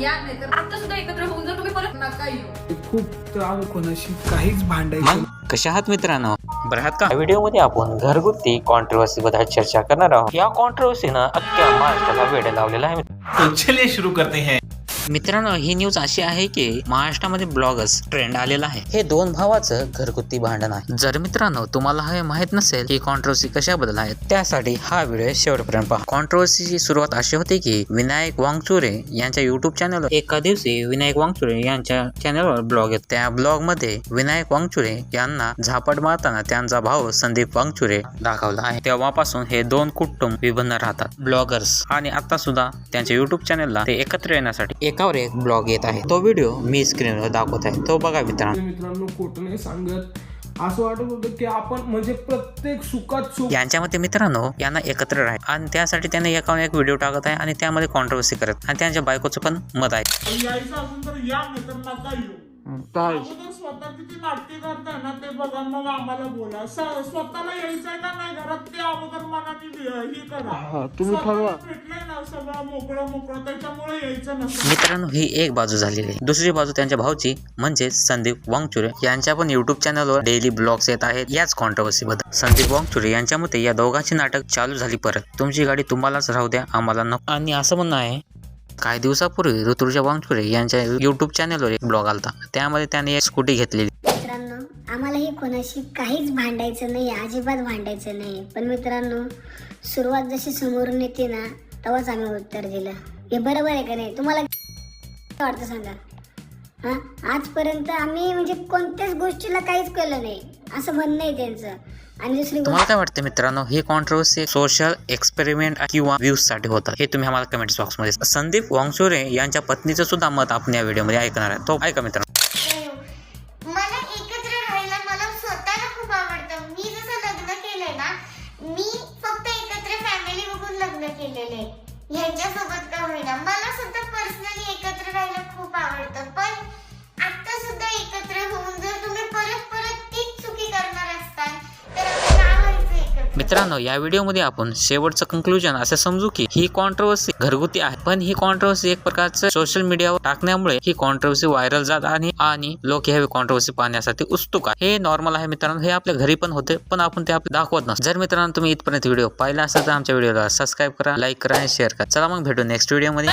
या नाही तर आता सुद्धा एकत्र होऊन जर तुम्ही परत नका येऊ. खूप त्रास कोणाशी काहीच भांडायचं कशा आहात मित्रांनो? बरं आहात का? व्हिडिओमध्ये आपण घरगुती कॉन्ट्रोवर्सी बद्दल चर्चा करणार आहोत. या कॉन्ट्रोवर्सीनं अख्ख्या महाराष्ट्राला वेळ लावलेला आहे तो चलिए शुरू करते हैं. मित्रांनो ही न्यूज अशी आहे की महाराष्ट्रामध्ये ब्लॉगर्स ट्रेंड आलेला आहे. हे दोन भावाचं घरगुती भांडण आहे. जर मित्रांनो तुम्हाला हे माहीत नसेल की कॉन्ट्रोवर्सी कशाबद्दल आहे त्यासाठी हा व्हिडिओ शेवटपर्यंत पहा. कॉन्ट्रोवर्सीची सुरुवात अशी होती की विनायक वांगचुरे यांच्या युट्यूब चॅनलवर एका दिवशी विनायक वांगचुरे यांच्या चॅनलवर ब्लॉग येत. त्या ब्लॉगमध्ये विनायक वांगचुरे यांना झापड मारताना त्यांचा भाऊ संदीप वांगचुरे दाखवला आहे. तेव्हापासून हे दोन कुटुंब विभिन्न राहतात. ब्लॉगर्स आणि आता सुद्धा त्यांच्या युट्यूब चॅनलला ते एकत्र येण्यासाठी एकावर एक ब्लॉग येत आहे. तो व्हिडिओ मी स्क्रीनवर दाखवत आहे. तो बघा मित्रांनो. मित्रांनो खोटं नाही सांगत. असं वाटत होतं की आपण म्हणजे प्रत्येक सुखात सुख यांच्या मते मित्रांनो यांना एकत्र राहा. आणि त्यासाठी त्याने एकावर एक व्हिडिओ टाकत आहे आणि त्यामध्ये कॉन्ट्रोवर्सी करत. आणि त्यांच्या बायकोचं पण मत आहे. यायचं असेल तर या नका येऊ स्वतः किती नाटके करताय ना ते बघा मग आम्हाला बोला. स- स्वतःला यायचंय का नाही घरात? ते अगोदर मनाने वि- हे करा. तुम्ही ठरवा. स्वतःला भेटलंय ना सगळं मोकळं मोकळं त्याच्यामुळे यायचं नसतं. मित्रांनो ही एक बाजू झालेली आहे. दुसरी बाजू त्यांच्या भाऊची म्हणजे संदीप वांगचुरे. यांच्या पण युट्यूब चॅनलवर डेली ब्लॉग्स येत आहेत याच कॉन्ट्रोवर्सी बद्दल. संदीप वांगचुरे यांच्या मते या दोघांची नाटक चालू झाली परत. तुमची गाडी तुम्हालाच राहू द्या आम्हाला नको. आणि असं म्हणणं आहे काही दिवसापूर्वी ऋतुजा वांगचुरे यांच्या युट्यूब चॅनलवर एक ब्लॉग आलता. त्यामध्ये त्याने एक स्कूटी घेतलेली. मित्रांनो आम्हालाही कोणाशी काहीच भांडायचं नाही अजिबात भांडायचं नाही. पण मित्रांनो सुरुवात जशी समोरून येते ना तेव्हाच आम्ही उत्तर दिलं. हे बरोबर आहे का नाही? तुम्हाला वाटतं सांगा? हा? आजपर्यंत आम्ही म्हणजे कोणत्याच गोष्टीला काहीच केलं नाही. असं म्हणणं आहे त्यांचं. आणि दुसरी तुम्हाला गोष्ट काय वाटतं मित्रांनो? ही कॉन्ट्रोवर्सी सोशल एक्सपेरिमेंट किंवा व्ह्यूजसाठी होतं. हे तुम्ही आम्हाला कमेंट्स बॉक्समध्ये संदीप वांगचुरे यांच्या पत्नीचं सुद्धा मत आपण या व्हिडिओमध्ये ऐकणार आहे. तो ऐका मित्रांनो? मला एकत्र राहायला मला स्वतःला खूप आवडतं. मी जसं लग्न केलंय ना मी फक्त एकत्र फॅमिली बघून लग्न केलेलं आहे. ह्यांच्यासोबत का होईना? मला मित्रांनो या व्हिडिओमध्ये आपण शेवटचं कंक्लुजन असं समजू की ही कॉन्ट्रोवर्सी घरगुती आहे. पण ही कॉन्ट्रोवर्सी एक प्रकारचं सोशल मीडियावर टाकण्यामुळे ही कॉन्ट्रोवर्सी व्हायरल जात आणि आणि लोक ह्या कॉन्ट्रोवर्सी पाहण्यासाठी उत्सुक आहे हे नॉर्मल आहे मित्रांनो हे आपल्या घरी पण होते पण आपण ते आपल्या दाखवत नसतो. जर मित्रांनो तुम्ही इथपर्यंत व्हिडिओ पाहिला असेल तर आमच्या व्हिडिओला सबस्क्राईब करा लाईक करा आणि शेअर करा. चला मग भेटू नेक्स्ट व्हिडिओमध्ये